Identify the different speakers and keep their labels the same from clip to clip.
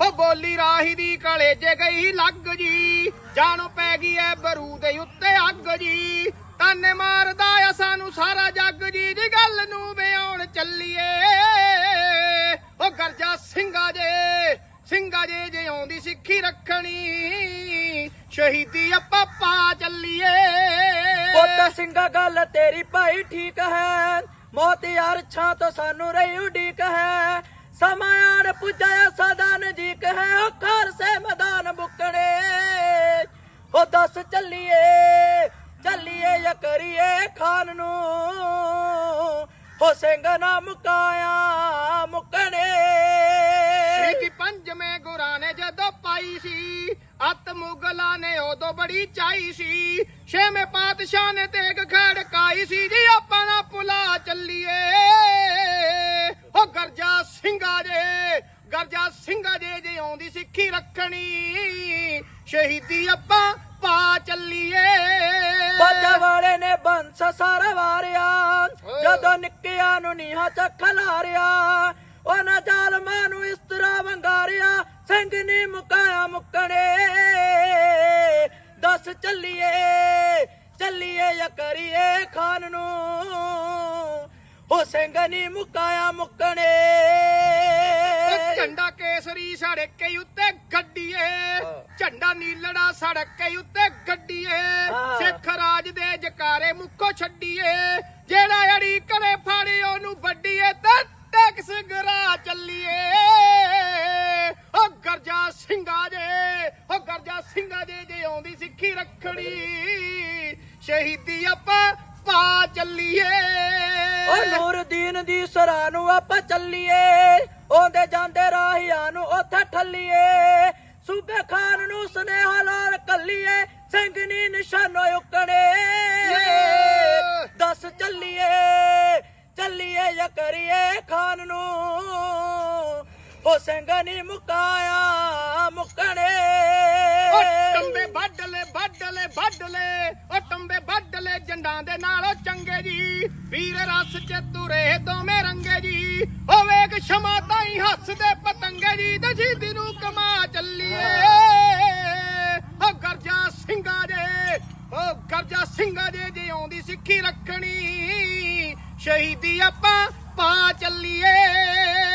Speaker 1: ਉਹ ਬੋਲੀ ਰਾਹੀ ਦੀ ਕਲੇਜੇ ਗਈ ਲੱਗ ਜੀ। ਜਾਣੋ ਪੈ ਗਈ ਐ ਬਰੂ ਦੇ ਉੱਤੇ ਅੱਗ ਜੀ। ਤਾਨੇ ਮਾਰਦਾ ਆ ਸਾਨੂੰ ਸਾਰਾ ਜੱਗ ਜੀ। ਦੀ ਗੱਲ ਨੂੰ ਵਿਆਉਣ ਚੱਲੀਏ। ਉਹ ਗਰਜਾ ਸਿੰਘਾ ਜੇ ਸਿੰਘਾ ਜੇ ਜੇ ਆਉਂਦੀ ਸਿੱਖੀ ਰੱਖਣੀ। ਸ਼ਹੀਦੀ ਆਪਾਂ ਪਾ ਚੱਲੀਏ।
Speaker 2: ਪੁੱਤ ਸਿੰਘਾ, ਗੱਲ ਤੇਰੀ ਭਾਈ ਠੀਕ ਹੈ। ਮੌਤ ਯਾਰ ਛਾਂ ਤੋਂ ਸਾਨੂੰ ਰਹੀ ਉਡੀਕ ਹੈ। ਸਮਾਂ ਆਣ ਪੁੱਜਿਆ ਸਦਾ ਨਜੀਕ ਹੈ ਉਹ ਘਰ ਸੇ ਮੈਦਾਨ ਬੁੱਕਣੇ ਉਹ ਦੱਸ ਚੱਲੀਏ ਚੱਲੀਏ ਜਾਂ ਕਰੀਏ ਖਾਨ ਨੂੰ। ਹੋ ਸਿੰਘ ਨਾ ਮੁਕਾਇਆ ਮੁਕਣੇ।
Speaker 1: ਸ਼ਹੀਦੀ ਪੰਜਵੇਂ ਗੁਰਾਂ ਨੇ ਜਦੋਂ ਪਾਈ ਸੀ, ਅਤ ਮੁਗਲਾਂ ਨੇ ਉਦੋਂ ਬੜੀ ਚਾਈ ਸੀ। ਛੇਵੇਂ ਪਾਤਸ਼ਾਹ ਨੇ ਤੇਗ ਖੜਕਾਈ ਸੀ, ਜੀ ਆਪਾਂ ਜੇ ਜੇ ਆਉਂਦੀ ਸਿੱਖੀ ਰੱਖਣੀ ਸ਼ਹੀਦੀ ਆਪਾਂ ਪਾ ਚੱਲੀਏ।
Speaker 2: ਬਾਜਾ ਵਾਲੇ ਨੇ ਬੰਸ ਸਾਰਾ ਵਾਰਿਆ ਜਦੋਂ ਨਿੱਕਿਆਂ ਨੂੰ ਨੀਹਾਂ ਚ ਖਲਾਰਿਆ ਉਹਨਾਂ ਜ਼ਾਲਮਾਂ ਨੂੰ ਇਸ ਤਰ੍ਹਾਂ ਵੰਗਾਰਿਆ ਸਿੰਘ ਨੀ ਮੁਕਾਇਆ ਮੁਕਣੇ। ਦੱਸ ਚੱਲੀਏ ਚੱਲੀਏ ਜਾਂ ਕਰੀਏ ਖਾਨ ਨੂੰ ਉਹ ਸਿੰਘ ਨੀ ਮੁਕਾਇਆ ਮੁਕਣੇ।
Speaker 1: ਕੇਸਰੀ ਸੜਕੇ ਉੱਤੇ ਗੱਡੀਏ। ਝੰਡਾ ਨੀਲੜਾ ਸੜਕੇ ਉੱਤੇ ਗੱਡੀਏ। ਸਿੱਖ ਰਾਜ ਦੇ ਜਕਾਰੇ ਮੁੱਖੋ ਛੱਡੀਏ। ਜਿਹੜਾ ਅੜੀ ਕਰੇ ਫਾੜੀ ਉਹਨੂੰ ਵੱਡੀਏ ਤੇ ਟੈਕਸ ਗਰਾ ਚੱਲੀਏ। ਉਹ ਗਰਜਾ ਸਿੰਘਾ ਜੇ ਉਹ ਗਰਜਾ ਸਿੰਘਾ ਜੇ ਜੇ ਆਉਂਦੀ ਸਿੱਖੀ ਰੱਖਣੀ ਸ਼ਹੀਦੀ ਆਪਾਂ ਪਾ ਚੱਲੀਏ।
Speaker 2: ਓ ਨੂਰਦੀਨ ਦੀ ਸਰਾਂ ਨੂੰ ਆਪਾਂ ਚੱਲੀਏ। ਉਹਦੇ ਜਾਂਦੇ ਰਾਹੀਆਂ ਨੂੰ ਉੱਥੇ ਠੱਲੀਏ। ਸੂਬੇ ਖਾਨ ਨੂੰ ਸੁਨੇਹਾ ਲਾਲ ਕੱਲੀਏ ਸਿੰਘ ਨੀ ਨਿਸ਼ਾਨੋ ਉਕਣੇ। ਦੱਸ ਚੱਲੀਏ ਚੱਲੀਏ ਜਾਂ ਕਰੀਏ ਖਾਨ ਨੂੰ। ਉਹ ਸਿੰਘ ਨੀ ਮੁਕਾਇਆ ਮੁਕਣੇ।
Speaker 1: ਓ ਟੰਬੇ ਵੱਢਲੇ ਵੱਢਲੇ ਵੱਢਲੇ ਓ ਜੰਡਾਂ ਦੇ ਨਾਲ ਚੰਗੇ ਜੀ। ਵੀਰ ਰਸ ਚ ਤੁਰੇ ਦੋਵੇਂ ਰੰਗੇ ਜੀ। ਓ ਵੇਖ ਸ਼ਮਾ ਤਾਈ ਹੱਸਦੇ ਪਤੰਗੇ ਜੀ ਤੇ ਜੀਦੀ ਨੂੰ ਕਮਾ ਚੱਲੀਏ। ਓ ਗਰਜਾ ਸਿੰਘਾ ਜੇ ਓ ਗਰਜਾ ਸਿੰਘਾ ਜੇ ਜੇ ਆਉਂਦੀ ਸਿੱਖੀ ਰੱਖਣੀ। ਸ਼ਹੀਦੀ ਆਪਾਂ ਪਾ ਚੱਲੀਏ।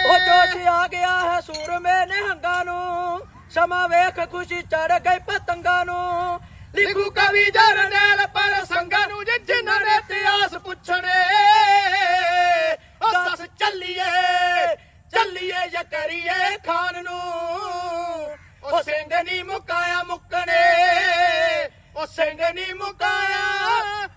Speaker 2: ਉਹ ਜੋਸ਼ ਆ ਗਿਆ ਹੈ ਸੂਰਮੇ ਨਿਹੰਗਾਂ ਨੂੰ। ਸਮਾਂ ਵੇਖ ਖੁਸ਼ੀ ਚੜ ਗਈ ਪਤੰਗਾਂ ਨੂੰ।
Speaker 1: ਲਿਖੂ ਕਵੀ ਜਰਨੈਲ ਪਰ ਸੰਗਾਂ ਸਿੰਘ ਨਹੀਂ ਮੁਕਾਇਆ ਮੁੱਕਣੇ। ਉਹ ਸਿੰਘ ਨਹੀਂ ਮੁਕਾਇਆ